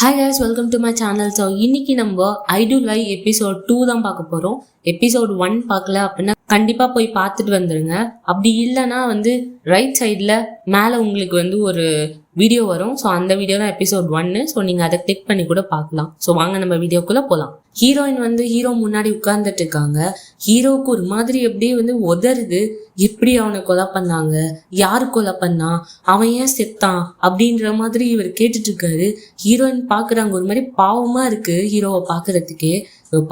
Hi guys welcome to my channel so இன்னைக்கு நம்ம I do lie episode two தான் பார்க்க போகிறோம் எபிசோட் ஒன் பார்க்கல அப்படின்னா கண்டிப்பாக போய் பார்த்துட்டு வந்துடுங்க அப்படி இல்லைன்னா வந்து ரைட் சைடில் மேலே உங்களுக்கு வந்து ஒரு வீடியோ வரும். ஸோ அந்த வீடியோ தான் எபிசோட் ஒன்னு ஸோ நீங்கள் அதை கிளிக் பண்ணி கூட பார்க்கலாம். ஸோ வாங்க நம்ம வீடியோக்குள்ளே போகலாம் ஹீரோயின் வந்து ஹீரோ முன்னாடி உட்கார்ந்துட்டு இருக்காங்க. ஹீரோவுக்கு ஒரு மாதிரி எப்படியே வந்து உதறுது? எப்படி அவனை கொலை பண்ணாங்க? யார் கொலை பண்ணா? அவன் ஏன் செத்தான்? அப்படின்ற மாதிரி இவர் கேட்டுட்டு இருக்காரு. ஹீரோயின் பாக்குறாங்க ஒரு மாதிரி பாவமா இருக்கு ஹீரோவை பாக்குறதுக்கே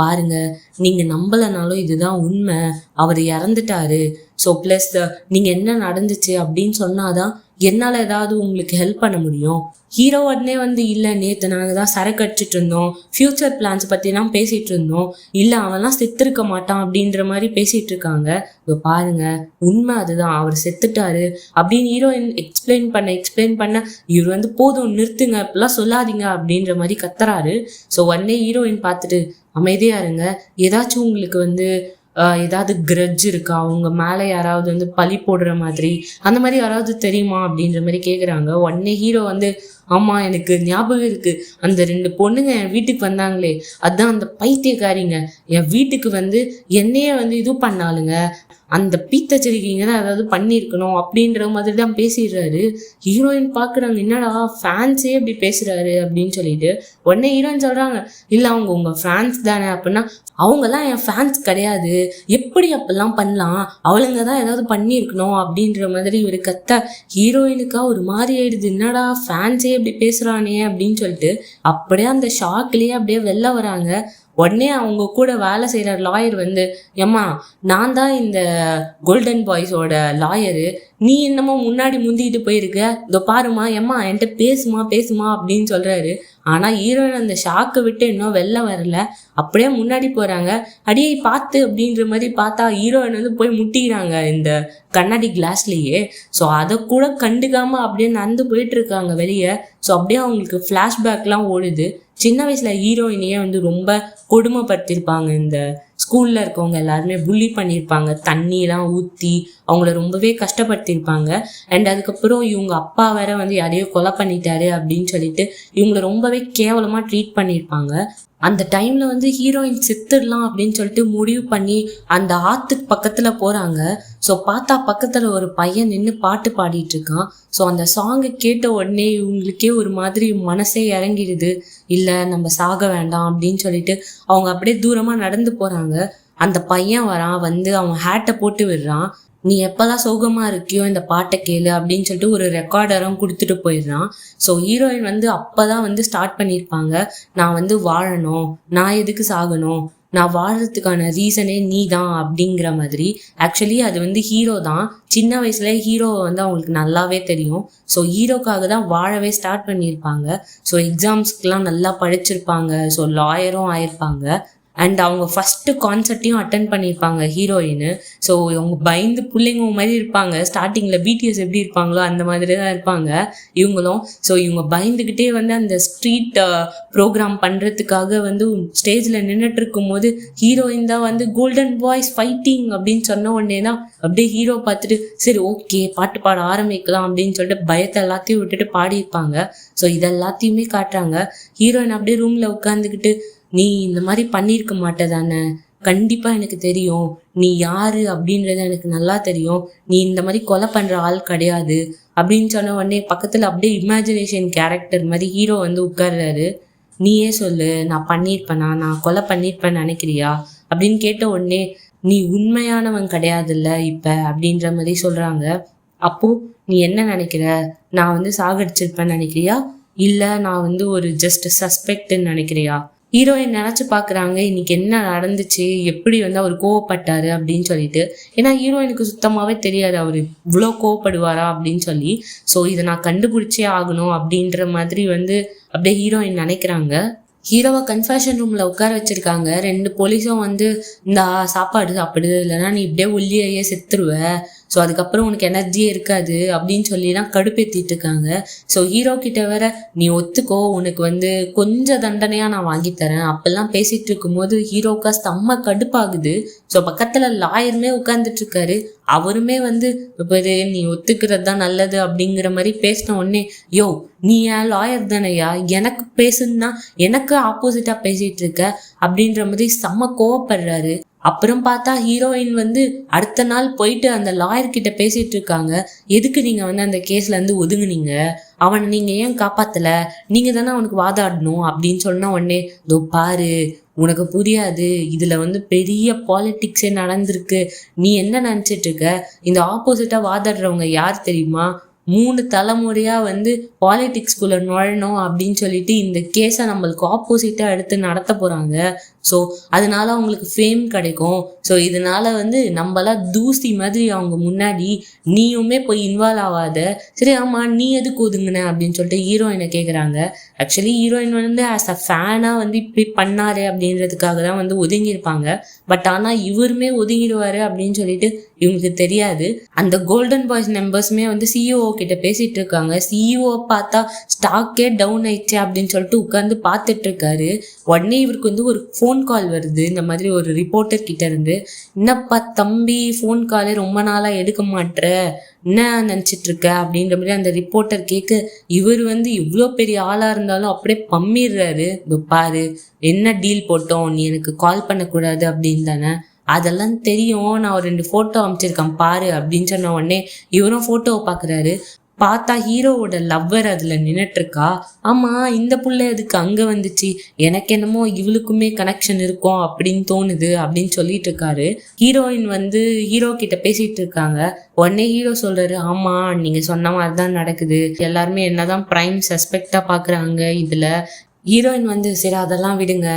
பாருங்க நீங்க நம்பலனாலும் இதுதான் உண்மை. அவர் இறந்துட்டாரு. ஸோ ப்ளஸ் நீங்கள் என்ன நடந்துச்சு அப்படின்னு சொன்னாதான் என்னால் ஏதாவது உங்களுக்கு ஹெல்ப் பண்ண முடியும். ஹீரோ உடனே வந்து இல்லை நேற்று நாங்கள் தான் சரக்கு அடிச்சிட்டு இருந்தோம். ஃப்யூச்சர் பிளான்ஸ் பற்றிலாம் பேசிகிட்டு இருந்தோம். இல்லை அவன்லாம் செத்துருக்க மாட்டான் அப்படின்ற மாதிரி பேசிகிட்டு இருக்காங்க. இப்போ பாருங்க உண்மை அதுதான். அவர் செத்துட்டாரு அப்படின்னு ஹீரோயின் எக்ஸ்பிளைன் பண்ண எக்ஸ்பிளைன் பண்ண இவர் வந்து போதும் நிறுத்துங்க. இப்பெல்லாம் சொல்லாதீங்க அப்படின்ற மாதிரி கத்துறாரு. ஸோ உடனே ஹீரோயின் பார்த்துட்டு அமைதியா இருங்க. ஏதாச்சும் உங்களுக்கு வந்து ஏதாவது கிரட்ஜ் இருக்கா? அவங்க மேலே யாராவது வந்து பழி போடுற மாதிரி அந்த மாதிரி யாராவது தெரியுமா அப்படின்ற மாதிரி கேட்குறாங்க உடனே ஹீரோ வந்து ஆமாம் எனக்கு ஞாபகம் இருக்கு. அந்த ரெண்டு பொண்ணுங்க என் வீட்டுக்கு வந்தாங்களே. அதான் அந்த பைத்தியக்காரிங்க. என் வீட்டுக்கு வந்து என்னையே வந்து இது பண்ணாளுங்க. அந்த பீத்தச்சரிக்கைங்க தான் ஏதாவது பண்ணியிருக்கணும் அப்படின்ற மாதிரி தான் பேசிடுறாரு. ஹீரோயின் பார்க்குறாங்க என்னடா ஃபேன்ஸே இப்படி பேசுறாரு அப்படின்னு சொல்லிட்டு உடனே ஹீரோயின் சொல்றாங்க இல்லை அவங்க உங்க ஃபேன்ஸ் தானே அப்படின்னா அவங்கெல்லாம் என் ஃபேன்ஸ் கிடையாது. எப்படி அப்பெல்லாம் பண்ணலாம்? அவளுங்க தான் ஏதாவது பண்ணியிருக்கணும் அப்படின்ற மாதிரி ஒரு கத்த ஹீரோயினுக்கா ஒரு மாதிரி ஆயிடுது. என்னடா ஃபேன்ஸே இப்படி பேசுறானே அப்படின்னு சொல்லிட்டு அப்படியே அந்த ஷாக்லேயே அப்படியே வெளில வராங்க. உடனே அவங்க கூட வேலை செய்கிற லாயர் வந்து ஏம்மா நான் தான் இந்த கோல்டன் பாய்ஸோட லாயரு நீ என்னமோ முன்னாடி முந்திட்டு போயிருக்க. இதோ பாருமா ஏம்மா என்கிட்ட பேசுமா பேசுமா அப்படின்னு சொல்கிறாரு ஆனால் ஹீரோயின் அந்த ஷாக்கை விட்டு இன்னும் வெளில வரல. அப்படியே முன்னாடி போகிறாங்க அடியே பார்த்து அப்படின்ற மாதிரி பார்த்தா ஹீரோயின் வந்து போய் முட்டிக்கிறாங்க இந்த கண்ணாடி கிளாஸ்லேயே ஸோ அதை கூட கண்டுக்காமல் அப்படியே நடந்து போயிட்டுருக்காங்க வெளியே. ஸோ அப்படியே அவங்களுக்கு ஃப்ளாஷ்பேக்லாம் ஓடுது. சின்ன வயசில் ஹீரோயினையே வந்து ரொம்ப கொடுமைப்படுத்தியிருப்பாங்க இந்த ஸ்கூலில் இருக்கவங்க எல்லாருமே புள்ளி பண்ணியிருப்பாங்க தண்ணியெலாம் ஊற்றி அவங்கள ரொம்பவே கஷ்டப்படுத்தியிருப்பாங்க அண்ட் அதுக்கப்புறம் இவங்க அப்பா வேற வந்து யாரையோ கொலை பண்ணிட்டாரு அப்படின்னு சொல்லிட்டு இவங்களை ரொம்பவே கேவலமாக ட்ரீட் பண்ணியிருப்பாங்க அந்த டைம்ல வந்து ஹீரோயின் செத்துடலாம் அப்படின்னு சொல்லிட்டு முடிவு பண்ணி அந்த ஆத்துக்கு பக்கத்துல போறாங்க. ஸோ பார்த்தா பக்கத்துல ஒரு பையன் நின்று பாட்டு பாடிட்டு இருக்கான். ஸோ அந்த சாங்கை கேட்ட உடனே இவங்களுக்கே ஒரு மாதிரி மனசே இறங்கிடுது. இல்லை நம்ம சாக வேண்டாம் அப்படின்னு சொல்லிட்டு அவங்க அப்படியே தூரமா நடந்து போறாங்க. அந்த பையன் வரான் வந்து அவன் ஹேட்டை போட்டு விடுறான். நீ எப்பதான் சோகமா இருக்கியோ இந்த பாட்டை கேளு அப்படின்னு சொல்லிட்டு ஒரு ரெக்கார்டரும் கொடுத்துட்டு போயிடுறான். ஸோ ஹீரோயின் வந்து அப்பதான் வந்து ஸ்டார்ட் பண்ணியிருப்பாங்க. நான் வந்து வாழணும். நான் எதுக்கு சாகணும்? நான் வாழறதுக்கான ரீசனே நீ தான் அப்படிங்கிற மாதிரி. ஆக்சுவலி அது வந்து ஹீரோ தான். சின்ன வயசுல ஹீரோவை வந்து அவங்களுக்கு நல்லாவே தெரியும். ஸோ ஹீரோக்காக தான் வாழவே ஸ்டார்ட் பண்ணியிருப்பாங்க. ஸோ எக்ஸாம்ஸ்க்கெலாம் நல்லா படிச்சிருப்பாங்க. ஸோ லாயரும் ஆயிருப்பாங்க. அண்ட் அவங்க ஃபஸ்ட்டு கான்சர்ட்டையும் அட்டன் பண்ணியிருப்பாங்க ஹீரோயின் ஸோ இவங்க பயந்து பிள்ளைங்க மாதிரி இருப்பாங்க. ஸ்டார்டிங்கில் பிடிஎஸ் எப்படி இருப்பாங்களோ அந்த மாதிரி தான் இருப்பாங்க இவங்களும். ஸோ இவங்க பயந்துக்கிட்டே வந்து அந்த ஸ்ட்ரீட் ப்ரோக்ராம் பண்ணுறதுக்காக வந்து ஸ்டேஜில் நின்றுட்டு இருக்கும்போது ஹீரோயின் தான் வந்து கோல்டன் பாய்ஸ் ஃபைட்டிங் அப்படின்னு சொன்ன உடனே தான் அப்படியே ஹீரோ பார்த்துட்டு சரி ஓகே பாட்டு பாட ஆரம்பிக்கலாம் அப்படின்னு சொல்லிட்டு பயத்தை எல்லாத்தையும் விட்டுட்டு பாடியிருப்பாங்க. ஸோ இதெல்லாத்தையுமே காட்டுறாங்க. ஹீரோயின் அப்படியே ரூமில் உட்காந்துக்கிட்டு நீ இந்த மாதிரி பண்ணியிருக்க மாட்டேதானே? கண்டிப்பாக கண்டிப்பா எனக்கு தெரியும். நீ யாரு அப்படின்றது எனக்கு நல்லா தெரியும். நீ இந்த மாதிரி கொலை பண்ற ஆள் கிடையாது. அப்படின்னு சொன்ன உடனே பக்கத்துல அப்படியே இமேஜினேஷன் கேரக்டர் மாதிரி ஹீரோ வந்து உட்கார்றாரு. நீயே சொல்லு நான் பண்ணியிருப்பேனா? நான் கொலை பண்ணியிருப்பேன்னு நினைக்கிறியா? அப்படின்னு கேட்ட உடனே நீ உண்மையானவன் கிடையாதுல்ல இப்ப அப்படின்ற மாதிரி சொல்றாங்க. அப்போ நீ என்ன நினைக்கிற? நான் வந்து சாகடிச்சிருப்பேன்னு நினைக்கிறியா? இல்லை நான் வந்து ஒரு ஜஸ்ட் சஸ்பெக்ட்னு நினைக்கிறியா? ஹீரோயின் நினச்சி பார்க்குறாங்க இன்னைக்கு என்ன நடந்துச்சு எப்படி வந்து அவர் கோவப்பட்டாரு அப்படின்னு சொல்லிட்டு. ஏன்னா ஹீரோயினுக்கு சுத்தமாகவே தெரியாது அவர் இவ்வளோ கோவப்படுவாரா அப்படின்னு சொல்லி. ஸோ இதை நான் கண்டுபிடிச்சே ஆகணும் அப்படின்ற மாதிரி வந்து அப்படியே ஹீரோயின் நினைக்கிறாங்க. ஹீரோவை கன்ஃபெஷன் ரூமில் உட்கார வச்சுருக்காங்க. ரெண்டு போலீஸும் வந்து இந்த சாப்பாடு சாப்பிடு இல்லைன்னா நீ இப்படியே ஒல்லியே செத்துருவ. ஸோ அதுக்கப்புறம் உனக்கு எனர்ஜியே இருக்காது அப்படின்னு சொல்லிலாம் கடுப்பேற்றிட்டு இருக்காங்க ஸோ ஹீரோ கிட்ட வேற நீ ஒத்துக்கோ உனக்கு வந்து கொஞ்சம் தண்டனையாக நான் வாங்கித்தரேன் அப்பெல்லாம் பேசிட்டு இருக்கும்போது ஹீரோக்கா செம்ம கடுப்பாகுது. ஸோ பக்கத்தில் லாயருமே உட்கார்ந்துட்டு இருக்காரு அவருமே வந்து இப்போ நீ ஒத்துக்கிறது தான் நல்லது அப்படிங்கிற மாதிரி பேசின உடனே யோ நீ ஏன் லாயர் தானையா? எனக்கு பேசுன்னா எனக்கு ஆப்போசிட்டாக பேசிகிட்டு இருக்க அப்படின்ற மாதிரி செம்ம கோவப்படுறாரு. அப்புறம் பார்த்தா ஹீரோயின் வந்து அடுத்த நாள் போயிட்டு அந்த லாயர் கிட்ட பேசிட்டு இருக்காங்க. எதுக்கு நீங்க வந்து அந்த கேஸ்ல இருந்து ஒதுங்குனீங்க? அவனை நீங்க ஏன் காப்பாத்தல? நீங்க தானே அவனுக்கு வாதாடணும் அப்படின்னு சொன்ன உடனே இதோ பாரு உனக்கு புரியாது. இதுல வந்து பெரிய பாலிட்டிக்ஸே நடந்திருக்கு. நீ என்ன நினைச்சிட்டு இருக்க? இந்த ஆப்போசிட்டா வாதாடுறவங்க யார் தெரியுமா? மூணு தலைமுறையா வந்து பாலிடிக்ஸ்குள்ள நுழையணும் அப்படின்னு சொல்லிட்டு இந்த கேஸை நம்மளுக்கு ஆப்போசிட்டா எடுத்து நடத்த போறாங்க. ஸோ அதனால அவங்களுக்கு ஃபேம் கிடைக்கும். ஸோ இதனால வந்து நம்மளாம் தூசி மாதிரி அவங்க முன்னாடி நீயுமே போய் இன்வால்வ் ஆகாத சரி ஆமா நீ எதுக்கு ஒதுங்கின அப்படின்னு சொல்லிட்டு ஹீரோயினை கேட்குறாங்க ஆக்சுவலி ஹீரோயின் வந்து ஆஸ் அ ஃபேனாக வந்து இப்படி பண்ணாரு அப்படின்றதுக்காக தான் வந்து ஒதுங்கியிருப்பாங்க. பட் ஆனால் இவருமே ஒதுங்கிடுவார் அப்படின்னு சொல்லிட்டு இவங்களுக்கு தெரியாது. அந்த கோல்டன் பாய்ஸ் மெம்பர்ஸுமே வந்து சிஇஓ கிட்ட பேசிட்டு இருக்காங்க. சிஇஓ பார்த்தா ஸ்டாக்கே டவுன் ஆயிடுச்சு அப்படின்னு சொல்லிட்டு உட்காந்து பார்த்துட்டு இருக்காரு. உடனே இவருக்கு வந்து ஒரு ஃபோன் கால் வருது. இந்த மாதிரி ஒரு ரிப்போர்ட்டர் கிட்ட இருந்து என்னப்பா தம்பி ஃபோன் காலே ரொம்ப நாளா எடுக்க மாட்ற? என்ன நினச்சிட்டு இருக்க அப்படின்ற மாதிரி அந்த ரிப்போர்ட்டர் கேட்க இவர் வந்து இவ்வளோ பெரிய ஆளாக இருந்தாலும் அப்படியே பம்மிடுறாரு பாரு என்ன டீல் போட்டோம்? நீ எனக்கு கால் பண்ணக்கூடாது அப்படின்னு தானே? அதெல்லாம் தெரியும். நான் ஒரு ரெண்டு ஃபோட்டோ அமைச்சிருக்கேன் பாரு அப்படின்னு சொன்ன உடனே இவரும் ஃபோட்டோவை பார்க்குறாரு. பார்த்தா ஹீரோவோட லவ்வர் அதில் நின்னுட்டு இருக்கா ஆமாம் இந்த புள்ள அதுக்கு அங்கே வந்துச்சு? எனக்கு என்னமோ இவளுக்குமே கனெக்ஷன் இருக்கும் அப்படின்னு தோணுது அப்படின்னு சொல்லிட்டு இருக்காரு ஹீரோயின் வந்து ஹீரோ கிட்ட பேசிட்டு இருக்காங்க. உடனே ஹீரோ சொல்றாரு ஆமா நீங்க சொன்ன மாதிரி தான் நடக்குது. எல்லாருமே என்னதான் பிரைம் சஸ்பெக்டா பாக்குறாங்க இதுல. ஹீரோயின் வந்து சரி அதெல்லாம் விடுங்க.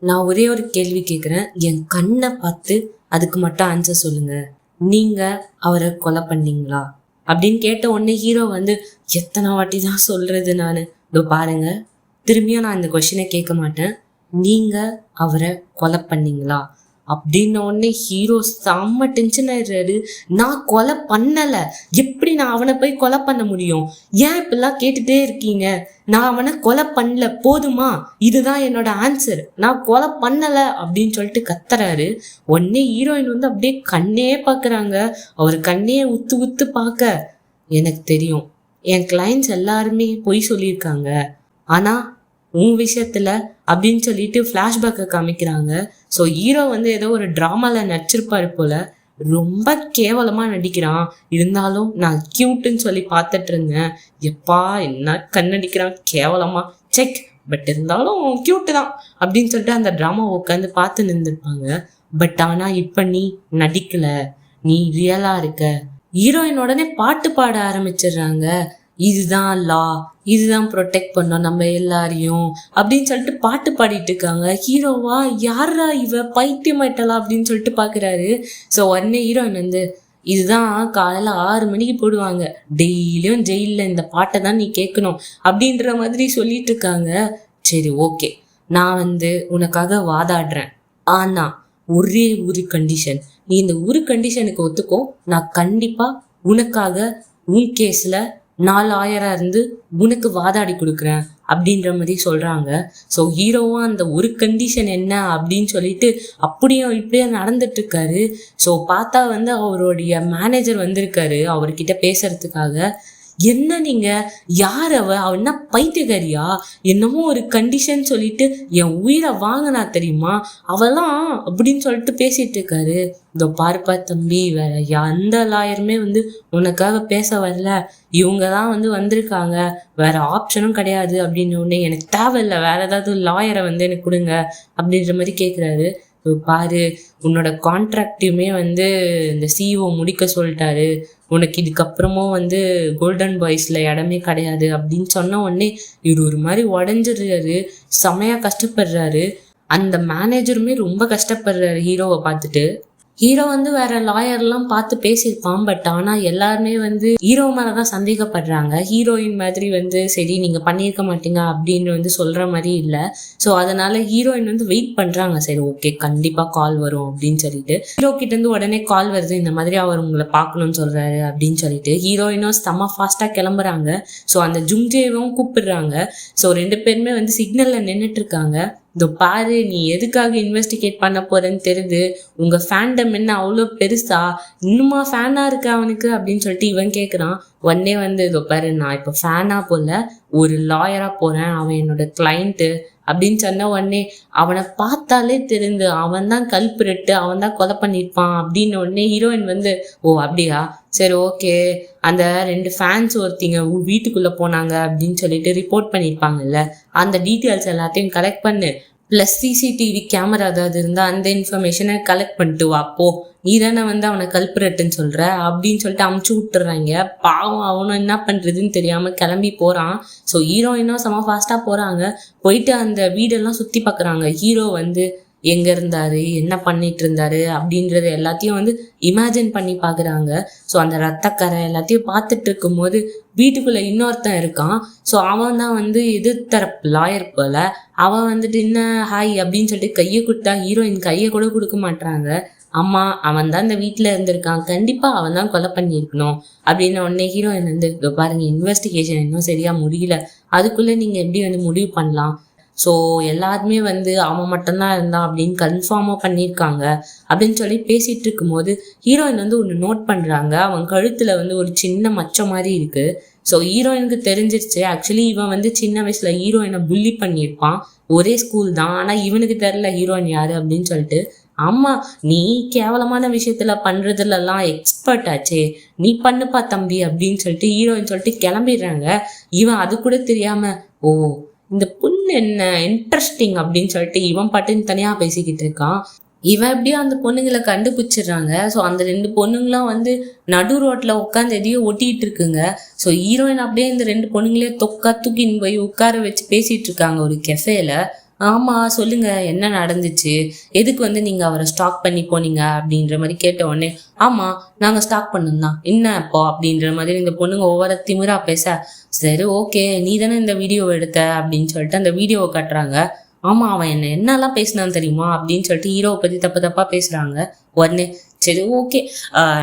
நான் ஒரே ஒரு கேள்வி கேட்குறேன் என் கண்ணை பார்த்து அதுக்கு மட்டும் ஆன்சர் சொல்லுங்க. நீங்க அவரை கொலை பண்ணீங்களா? அப்படின்னு கேட்ட உடனே ஹீரோ வந்து எத்தனை வாட்டி தான் சொல்றது நான்? இதோ பாருங்க. திரும்பியும் நான் இந்த கொஷினை கேட்க மாட்டேன். நீங்க அவரை கொலை பண்ணீங்களா? அப்படின்ன உடனே ஹீரோ செம்ம டென்ஷன் ஆயிடுறாரு. நான் கொலை பண்ணலை. எப்படி நான் அவனை போய் கொலை பண்ண முடியும்? ஏன் இப்பெல்லாம் கேட்டுட்டே இருக்கீங்க? நான் அவனை கொலை பண்ணல. போதுமா? இதுதான் என்னோட ஆன்சர் நான் கொலை பண்ணலை அப்படின்னு சொல்லிட்டு கத்துறாரு. உடனே ஹீரோயின் வந்து அப்படியே கண்ணே பார்க்குறாங்க அவர் கண்ணே உத்து உத்து பார்க்க எனக்கு தெரியும். என் கிளைண்ட்ஸ் எல்லாருமே பொய் சொல்லியிருக்காங்க. ஆனால் உன் விஷயத்துல அப்படின்னு சொல்லிட்டு ஃப்ளாஷ்பேக்கை காமிக்கிறாங்க. ஸோ ஹீரோ வந்து ஏதோ ஒரு ட்ராமால நடிச்சிருப்பாரு போல ரொம்ப கேவலமா நடிக்கிறான். இருந்தாலும் நான் கியூட்டுன்னு சொல்லி பார்த்துட்டு இருந்தேன். எப்பா என்ன கண்ணடிக்கிறான் கேவலமா. செக் பட் இருந்தாலும் கியூட்டு தான் அப்படின்னு சொல்லிட்டு அந்த ட்ராமா உட்காந்து பார்த்து நின்றுருப்பாங்க பட் ஆனா இப்ப நீ நடிக்கல. நீ ரியலா இருக்க. ஹீரோயின் உடனே பாட்டு பாட ஆரம்பிச்சிடுறாங்க. இதுதான் லா இதுதான் ப்ரொடெக்ட் பண்ணோம் நம்ம எல்லாரையும் அப்படின்னு சொல்லிட்டு பாட்டு பாடிட்டு இருக்காங்க. ஹீரோவா யாரா இவ? பைத்தியமாயிட்டலா அப்படின்னு சொல்லிட்டு பாக்குறாரு. ஸோ உடனே ஹீரோயின் வந்து இதுதான் காலையில ஆறு மணிக்கு போடுவாங்க. டெய்லியும் ஜெயிலில் இந்த பாட்டை தான் நீ கேட்கணும். அப்படின்ற மாதிரி சொல்லிட்டு இருக்காங்க. சரி ஓகே நான் வந்து உனக்காக வாதாடுறேன். ஆனா ஒரே ஒரு கண்டிஷன் நீ இந்த ஒரு கண்டிஷனுக்கு ஒத்துக்கோ. நான் கண்டிப்பா உனக்காக உன் கேஸில் நாலாயிரம் இருந்து உனக்கு வாதாடி கொடுக்குறேன் அப்படின்ற மாதிரி சொல்றாங்க. ஸோ ஹீரோவும் அந்த ஒரு கண்டிஷன் என்ன அப்படின்னு சொல்லிட்டு அப்படியும் இப்படியும் நடந்துட்டு இருக்காரு ஸோ பார்த்தா வந்து அவருடைய மேனேஜர் வந்திருக்காரு அவர்கிட்ட பேசுறதுக்காக. என்ன நீங்க? யார் அவ? என்ன பைத்தியக்காரியா? என்னமோ ஒரு கண்டிஷன் சொல்லிட்டு என் உயிரை வாங்கினா தெரியுமா? அவெல்லாம் அப்படின்னு சொல்லிட்டு பேசிட்டு இருக்காரு. இதோ பார்ப்பா தம்பி வேற எந்த லாயருமே வந்து உனக்காக பேச வரல. இவங்க தான் வந்து வந்திருக்காங்க. வேற ஆப்ஷனும் கிடையாது அப்படின்னு உடனே எனக்கு தேவையில்லை. வேற ஏதாவது லாயரை வந்து எனக்கு கொடுங்க. அப்படின்ற மாதிரி கேட்குறாரு பாரு உன்னோட கான்ட்ராக்டையுமே வந்து இந்த சிஇஓ முடிக்க சொல்லிட்டாரு. உனக்கு இதுக்கப்புறமும் வந்து கோல்டன் பாய்ஸில் இடமே கிடையாது அப்படின்னு சொன்ன உடனே இவர் ஒரு மாதிரி உடஞ்சிடுறாரு செமையாக கஷ்டப்படுறாரு. அந்த மேனேஜருமே ரொம்ப கஷ்டப்படுறாரு ஹீரோவை பார்த்துட்டு. ஹீரோ வந்து வேற லாயர்லாம் பார்த்து பேசியிருப்பான் பட் ஆனா எல்லாருமே வந்து ஹீரோ மேலதான் சந்தேகப்படுறாங்க. ஹீரோயின் மாதிரி வந்து சரி நீங்க பண்ணியிருக்க மாட்டீங்க அப்படின்னு வந்து சொல்ற மாதிரி இல்லை. ஸோ அதனால ஹீரோயின் வந்து வெயிட் பண்றாங்க. சரி ஓகே கண்டிப்பா கால் வரும் அப்படின்னு சொல்லிட்டு. ஹீரோ கிட்ட இருந்து உடனே கால் வருது. இந்த மாதிரி அவர் உங்களை பார்க்கணும்னு சொல்றாரு அப்படின்னு சொல்லிட்டு. ஹீரோயினும் செம்ம ஃபாஸ்டா கிளம்புறாங்க. ஸோ அந்த ஜுங்ஜேவும் கூப்பிடுறாங்க. ஸோ ரெண்டு பேருமே வந்து சிக்னல்ல நின்றுட்டு இருக்காங்க. இதோ பாரு நீ எதுக்காக இன்வெஸ்டிகேட் பண்ண போறேன்னு தெரியுது. உங்க ஃபேண்டம் என்ன அவ்வளோ பெருசா? இன்னுமா ஃபேனா இருக்கு அவனுக்கு? அப்படின்னு சொல்லிட்டு இவன் கேட்குறான் உடனே வந்து இதோ பாரு நான் இப்போ ஃபேனா போல ஒரு லாயரா போறேன். அவன் என்னோட கிளைண்ட்டு அப்படின்னு சொன்ன உடனே அவனை பார்த்தாலே தெரிந்து அவன் தான் கல்பிரட்டு அவன் தான் கொலை பண்ணியிருப்பான் அப்படின்னு உடனே ஹீரோயின் வந்து ஓ அப்படியா? சரி ஓகே அந்த ரெண்டு ஃபேன்ஸ் ஒருத்திங்க வீட்டுக்குள்ளே வீட்டுக்குள்ள போனாங்க அப்படின்னு சொல்லிட்டு ரிப்போர்ட் பண்ணியிருப்பாங்கல்ல. அந்த டீட்டெயில்ஸ் எல்லாத்தையும் கலெக்ட் பண்ணு. ப்ளஸ் சிசிடிவி கேமரா ஏதாவது இருந்தால் அந்த இன்ஃபர்மேஷனை கலெக்ட் பண்ணிட்டு வா போ. நீ தானே வந்து அவனை கல்புரட்டுன்னு சொல்ற? அப்படின்னு சொல்லிட்டு அமுச்சு விட்டுறாங்க. பாவம் அவனும் என்ன பண்றதுன்னு தெரியாம கிளம்பி போறான். ஸோ ஹீரோயினும் செம ஃபாஸ்ட்டாக போறாங்க. போயிட்டு அந்த வீடெல்லாம் சுத்தி பார்க்குறாங்க ஹீரோ வந்து எங்க இருந்தாரு? என்ன பண்ணிட்டு இருந்தாரு? அப்படின்றது எல்லாத்தையும் வந்து இமேஜின் பண்ணி பார்க்குறாங்க ஸோ அந்த ரத்தக்கரை எல்லாத்தையும் பார்த்துட்டு இருக்கும்போது வீட்டுக்குள்ள இன்னொருத்தன் இருக்கான். ஸோ அவன் தான் வந்து எதிர்த்தரப்பு லாயர் போல. அவன் வந்துட்டு என்ன ஹாய் அப்படின்னு சொல்லிட்டு கையை கொடுத்தா ஹீரோயின் கையை கூட கொடுக்க மாட்றாங்க. அம்மா அவன் தான் இந்த வீட்டில் இருந்திருக்கான். கண்டிப்பாக அவன் தான் கொலை பண்ணியிருக்கணும். அப்படின்னு உடனே ஹீரோயின் வந்து இதோ பாருங்க இன்வெஸ்டிகேஷன் இன்னும் சரியா முடியல. அதுக்குள்ளே நீங்க எப்படி வந்து முடிவு பண்ணலாம்? ஸோ எல்லாருமே வந்து அவன் மட்டும்தான் இருந்தான் அப்படின்னு கன்ஃபார்மாக பண்ணியிருக்காங்க. அப்படின்னு சொல்லி பேசிட்டு இருக்கும்போது ஹீரோயின் வந்து ஒன்று நோட் பண்ணுறாங்க அவன் கழுத்தில் வந்து ஒரு சின்ன மச்சம் மாதிரி இருக்கு. ஸோ ஹீரோயினுக்கு தெரிஞ்சிருச்சு. ஆக்சுவலி இவன் வந்து சின்ன வயசுல ஹீரோயினை புள்ளி பண்ணியிருப்பான். ஒரே ஸ்கூல் தான். ஆனால் இவனுக்கு தெரில ஹீரோயின் யாரு அப்படின்னு சொல்லிட்டு ஆமா நீ கேவலமான விஷயத்துல பண்றதுலலாம் எக்ஸ்பர்ட் ஆச்சே. நீ பண்ணுப்பா தம்பி அப்படின்னு சொல்லிட்டு ஹீரோயின் சொல்லிட்டு கிளம்பிடுறாங்க. இவன் அது கூட தெரியாம ஓ இந்த பொண்ணு என்ன இன்ட்ரெஸ்டிங் அப்படின்னு சொல்லிட்டு இவன் பாட்டுன்னு தனியா பேசிக்கிட்டு இருக்கான். இவன் எப்படியோ அந்த பொண்ணுங்களை கண்டுபிடிச்சிடுறாங்க. ஸோ அந்த ரெண்டு பொண்ணுங்களாம் வந்து நடு ரோட்ல உட்காந்து எதையோ ஒட்டிட்டு இருக்குங்க. ஸோ ஹீரோயின் அப்படியே இந்த ரெண்டு பொண்ணுங்களே தொக்கா தூக்கின்னு போய் உட்கார வச்சு பேசிட்டு இருக்காங்க ஒரு கெஃபேல ஆமா சொல்லுங்க என்ன நடந்துச்சு? எதுக்கு வந்து நீங்க அவரை ஸ்டாக் பண்ணி போனீங்க? அப்படின்ற மாதிரி கேட்ட உடனே ஆமா நாங்க ஸ்டாக் பண்ணோம் என்ன அப்போ? அப்படின்ற மாதிரி இந்த பொண்ணுங்க ஒவ்வொரு திமிரா பேச சரி ஓகே நீ தானே இந்த வீடியோ எடுத்த? அப்படின்னு சொல்லிட்டு அந்த வீடியோவை காட்டுறாங்க. ஆமா அவன் என்ன என்னெல்லாம் பேசினான் தெரியுமா? அப்படின்னு சொல்லிட்டு ஹீரோவை பற்றி தப்பு தப்பா பேசுறாங்க. உடனே சரி ஓகே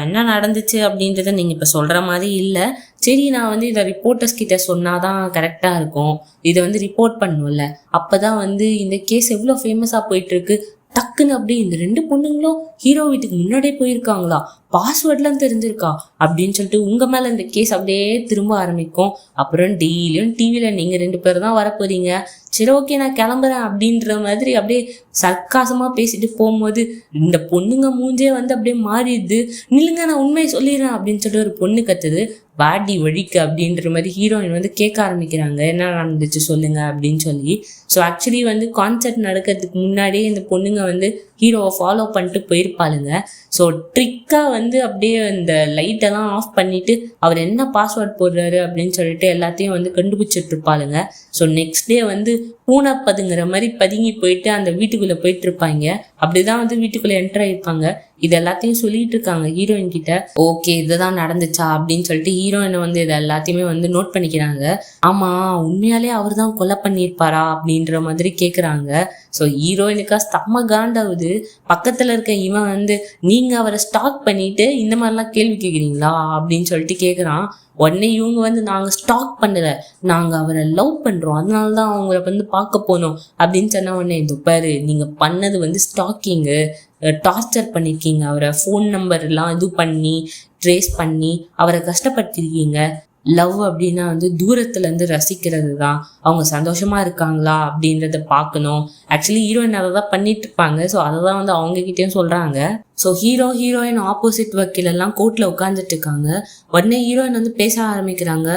என்ன நடந்துச்சு? அப்படின்றத நீங்க இப்ப சொல்ற மாதிரி இல்ல. சரி நான் வந்து இதை ரிப்போர்ட்டர்ஸ் கிட்ட சொன்னாதான் கரெக்டாக இருக்கும். இதை வந்து ரிப்போர்ட் பண்ணும்ல. அப்பதான் வந்து இந்த கேஸ் எவ்வளோ ஃபேமஸாக போயிட்டு இருக்கு டக்குன்னு அப்படியே இந்த ரெண்டு பொண்ணுங்களும் ஹீரோ வீட்டுக்கு முன்னாடியே போயிருக்காங்களா? பாஸ்வேர்ட்லாம் தெரிஞ்சிருக்கா? அப்படின்னு சொல்லிட்டு உங்கள் மேலே இந்த கேஸ் அப்படியே திரும்ப ஆரம்பிக்கும். அப்புறம் டெய்லியும் டிவியில நீங்கள் ரெண்டு பேர் தான் வரப்போறீங்க. சரி ஓகே நான் கிளம்புறேன் அப்படின்ற மாதிரி அப்படியே சர்க்காசமாக பேசிட்டு போகும்போது இந்த பொண்ணுங்க மூஞ்சே வந்து அப்படியே மாறிடுது. நில்லுங்க நான் உண்மையை சொல்லிடுறேன் அப்படின்னு சொல்லிட்டு ஒரு பொண்ணு கத்துது. வாடி வழிக்கு அப்படின்ற மாதிரி ஹீரோயின் வந்து கேட்க ஆரம்பிக்கிறாங்க. என்ன நடந்துச்சு சொல்லுங்க அப்படின்னு சொல்லி. ஸோ ஆக்சுவலி வந்து கான்செர்ட் நடக்கிறதுக்கு முன்னாடியே இந்த பொண்ணுங்க வந்து ஹீரோவை ஃபாலோ பண்ணிட்டு போயிருப்பாளுங்க. ஸோ ட்ரிக்காக வந்து அப்படியே இந்த லைட்டெல்லாம் ஆஃப் பண்ணிட்டு அவர் என்ன பாஸ்வேர்ட் போடுறாரு அப்படின்னு சொல்லிட்டு எல்லாத்தையும் வந்து கண்டுபிடிச்சிட்டு இருப்பாளுங்க. ஸோ நெக்ஸ்ட் டே வந்து பூனை பதுங்குற மாதிரி பதுங்கி போயிட்டு அந்த வீட்டுக்குள்ள போயிட்டு இருப்பாங்க அப்படிதான் வந்து வீட்டுக்குள்ள என்டர் ஆயிருப்பாங்க. இது எல்லாத்தையும் சொல்லிட்டு இருக்காங்க ஹீரோயின் கிட்ட. ஓகே இதுதான் நடந்துச்சா? அப்படின்னு சொல்லிட்டு ஹீரோயினை வந்து இது எல்லாத்தையுமே வந்து நோட் பண்ணிக்கிறாங்க. ஆமா உண்மையாலே அவர் தான் கொலை பண்ணியிருப்பாரா? அப்படின்ற மாதிரி கேக்குறாங்க. ஸோ ஹீரோயினுக்கா செம்ம காண்டாவது. பக்கத்துல இருக்க இவன் வந்து நீங்க அவரை ஸ்டாக் பண்ணிட்டு இந்த மாதிரிலாம் கேள்வி கேக்குறீங்களா? அப்படின்னு சொல்லிட்டு கேக்குறான். உடனே இவங்க வந்து நாங்க ஸ்டாக் பண்ணல. நாங்க அவரை லவ் பண்றோம். அதனால தான் அவங்கள வந்து பார்க்க போனோம். அப்படின்னு சொன்ன உடனே இது பாரு நீங்க பண்ணது வந்து ஸ்டாக்கிங்கு டார்ச்சர் பண்ணிருக்கீங்க. அவரை ஃபோன் நம்பர் எல்லாம் இது பண்ணி ட்ரேஸ் பண்ணி அவரை கஷ்டப்படுத்திருக்கீங்க. லவ் அப்படின்னா வந்து தூரத்துலேருந்து ரசிக்கிறது தான் அவங்க சந்தோஷமாக இருக்காங்களா அப்படின்றத பார்க்கணும். ஆக்சுவலி ஹீரோயின் அதை தான் பண்ணிட்டு இருப்பாங்க ஸோ அதை தான் வந்து அவங்க கிட்டேயும் ஸோ ஹீரோ ஹீரோயின் ஆப்போசிட் வக்கீலெல்லாம் கோர்ட்டில் உட்காந்துட்டு இருக்காங்க. உடனே ஹீரோயின் வந்து பேச ஆரம்பிக்கிறாங்க.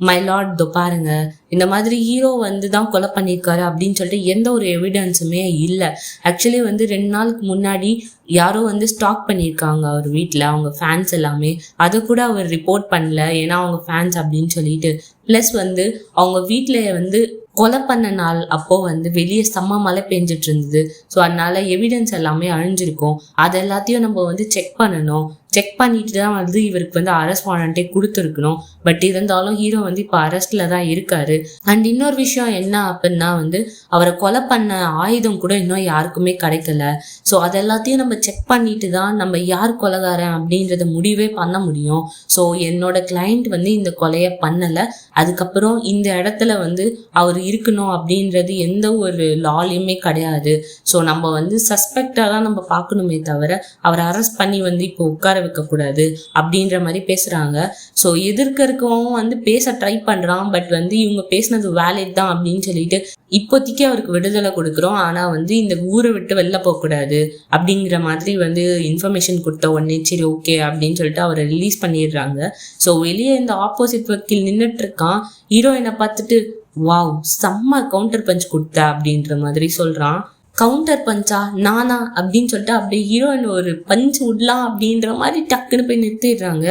மை லார்ட் இதோ பாருங்க. இந்த மாதிரி ஹீரோ வந்து தான் கொலை பண்ணியிருக்காரு அப்படின்னு சொல்லிட்டு எந்த ஒரு எவிடன்ஸுமே இல்லை. ஆக்சுவலி வந்து ரெண்டு நாளுக்கு முன்னாடி யாரோ வந்து ஸ்டாக் பண்ணியிருக்காங்க அவர் வீட்டில் அவங்க ஃபேன்ஸ் எல்லாமே. அதை கூட அவர் ரிப்போர்ட் பண்ணல. ஏன்னா அவங்க ஃபேன்ஸ் அப்படின்னு சொல்லிட்டு. ப்ளஸ் வந்து அவங்க வீட்டில் வந்து கொலை பண்ண நாள் அப்போ வந்து வெளியே செம்ம மழை பெஞ்சிட்டு இருந்தது. ஸோ அதனால எவிடன்ஸ் எல்லாமே அழிஞ்சிருக்கும். அது எல்லாத்தையும் நம்ம வந்து செக் பண்ணணும். செக் பண்ணிட்டு தான் வந்து இவருக்கு வந்து அரெஸ்ட் வாரண்ட்டே கொடுத்துருக்கணும். பட் இருந்தாலும் ஹீரோ வந்து இப்போ அரெஸ்ட்ல தான் இருக்காரு. அண்ட் இன்னொரு விஷயம் என்ன அப்படின்னா வந்து அவரை கொலை பண்ண ஆயுதம் கூட இன்னும் யாருக்குமே கிடைக்கல. ஸோ அதெல்லாத்தையும் நம்ம செக் பண்ணிட்டு தான் நம்ம யார் கொலைகாரன் அப்படின்றத முடிவே பண்ண முடியும். ஸோ என்னோட கிளைண்ட் வந்து இந்த கொலையை பண்ணலை. அதுக்கப்புறம் இந்த இடத்துல வந்து அவர் இருக்கணும் அப்படின்றது எந்த ஒரு லாலையுமே கிடையாது. ஸோ நம்ம வந்து சஸ்பெக்டாக தான் நம்ம பார்க்கணுமே தவிர அவரை அரெஸ்ட் பண்ணி வந்து இப்போ உட்கார வைக்கக்கூடாது அப்படின்ற மாதிரி பேசுகிறாங்க ஸோ எதிர்க்க இருக்கவும் வந்து பேச ட்ரை பண்ணுறான் பட் வந்து இவங்க பேசுனது வேலிட் தான் அப்படின்னு சொல்லிட்டு இப்போதைக்கு அவருக்கு விடுதலை கொடுக்குறோம். ஆனால் வந்து இந்த ஊரை விட்டு வெளில போகக்கூடாது அப்படிங்கிற மாதிரி வந்து இன்ஃபர்மேஷன் கொடுத்த உடனே சரி ஓகே அப்படின்னு சொல்லிட்டு அவரை ரிலீஸ் பண்ணிடுறாங்க. ஸோ வெளியே இந்த ஆப்போசிட் வக்கீல் நின்றுட்டுருக்கான் ஹீரோயினை பார்த்துட்டு வாவ் செம்ம கவுண்டர் பஞ்ச் கொடுத்த அப்படின்ற மாதிரி சொல்கிறான் கவுண்டர் பஞ்சா நானா அப்படின்னு சொல்லிட்டு அப்படியே ஹீரோயின் ஒரு பஞ்ச் விடலாம் அப்படின்ற மாதிரி டக்குன்னு போய் நிறுத்திடுறாங்க.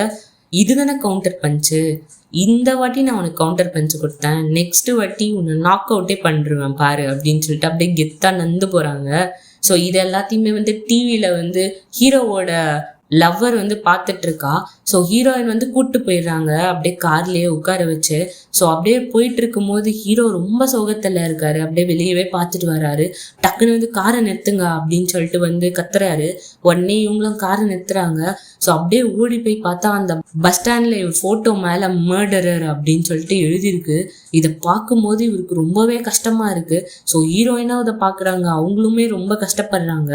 இதுதானே கவுண்டர் பஞ்சு? இந்த வாட்டி நான் உனக்கு கவுண்டர் பஞ்சு கொடுத்தேன். நெக்ஸ்ட் வாட்டி உன்னை நாக் அவுட்டே பண்ணிருவேன் பாரு அப்படின்னு சொல்லிட்டு அப்படியே கெத்தா நந்து போகிறாங்க ஸோ இது எல்லாத்தையுமே வந்து டிவியில் வந்து ஹீரோவோட லவ்வர் வந்து பார்த்துட்டு இருக்கா ஸோ ஹீரோயின் வந்து கூப்பிட்டு போயிடுறாங்க. அப்படியே கார்லயே உட்கார வச்சு. ஸோ அப்படியே போயிட்டு இருக்கும்போது ஹீரோ ரொம்ப சோகத்தில் இருக்காரு. அப்படியே வெளியவே பார்த்துட்டு வராரு. டக்குன்னு வந்து காரை நிறுத்துங்க அப்படின்னு சொல்லிட்டு வந்து கத்துறாரு. உடனே இவங்களும் காரை நிறுத்துறாங்க. ஸோ அப்படியே ஓடி போய் பார்த்தா அந்த பஸ் ஸ்டாண்ட்ல ஃபோட்டோ மேலே மர்டரர் அப்படின்னு சொல்லிட்டு எழுதியிருக்கு. இதை பார்க்கும்போது இவருக்கு ரொம்பவே கஷ்டமா இருக்கு. ஸோ ஹீரோயினாக இதை பார்க்குறாங்க. அவங்களுமே ரொம்ப கஷ்டப்படுறாங்க.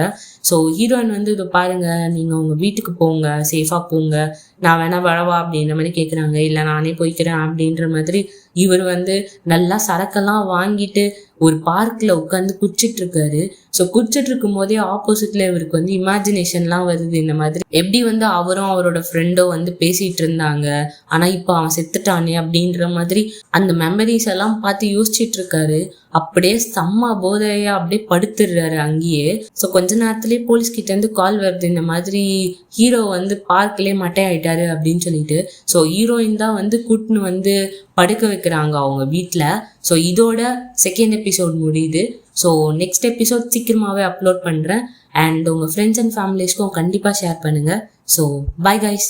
ஸோ ஹீரோயின் வந்து இதை பாருங்க. நீங்கள் உங்கள் வீட்டுக்கு போங்க சேஃபாக போங்க. நான் வேணா வரவா அப்படின்ற மாதிரி கேட்குறாங்க இல்லை நானே போய்க்கிறேன் அப்படின்ற மாதிரி இவர் வந்து நல்லா சரக்கெல்லாம் வாங்கிட்டு ஒரு பார்க்கில் உட்காந்து குடிச்சிட்டு இருக்காரு ஸோ குடிச்சிட்டு இருக்கும் போதே ஆப்போசிட்ல இவருக்கு வந்து இமேஜினேஷன்லாம் வருது இந்த மாதிரி. எப்படி வந்து அவரும் அவரோட ஃப்ரெண்டோ வந்து பேசிட்டு இருந்தாங்க ஆனால் இப்போ அவன் செத்துட்டானே அப்படின்ற மாதிரி அந்த மெமரிஸ் எல்லாம் பார்த்து யோசிச்சுட்டு இருக்காரு அப்படியே செம்ம போதையா அப்படியே படுத்துடுறாரு அங்கேயே. ஸோ கொஞ்ச நேரத்துலேயே போலீஸ் கிட்ட இருந்து கால் வருது இந்த மாதிரி ஹீரோ வந்து பார்க்லேயே மட்டை ஆயிட்டாரு அப்படின்னு சொல்லிட்டு. ஸோ ஹீரோயின் தான் வந்து கூட்டுன்னு வந்து படுக்க இருக்கிறாங்க அவங்க வீட்டில் ஸோ இதோட செகண்ட் எபிசோட் முடியுது. ஸோ நெக்ஸ்ட் எபிசோட் சீக்கிரமாகவே அப்லோட் பண்ணுறேன் அண்ட் உங்கள் ஃப்ரெண்ட்ஸ் அண்ட் ஃபேமிலிஸ்க்கும் கண்டிப்பாக ஷேர் பண்ணுங்கள் ஸோ பை கைஸ்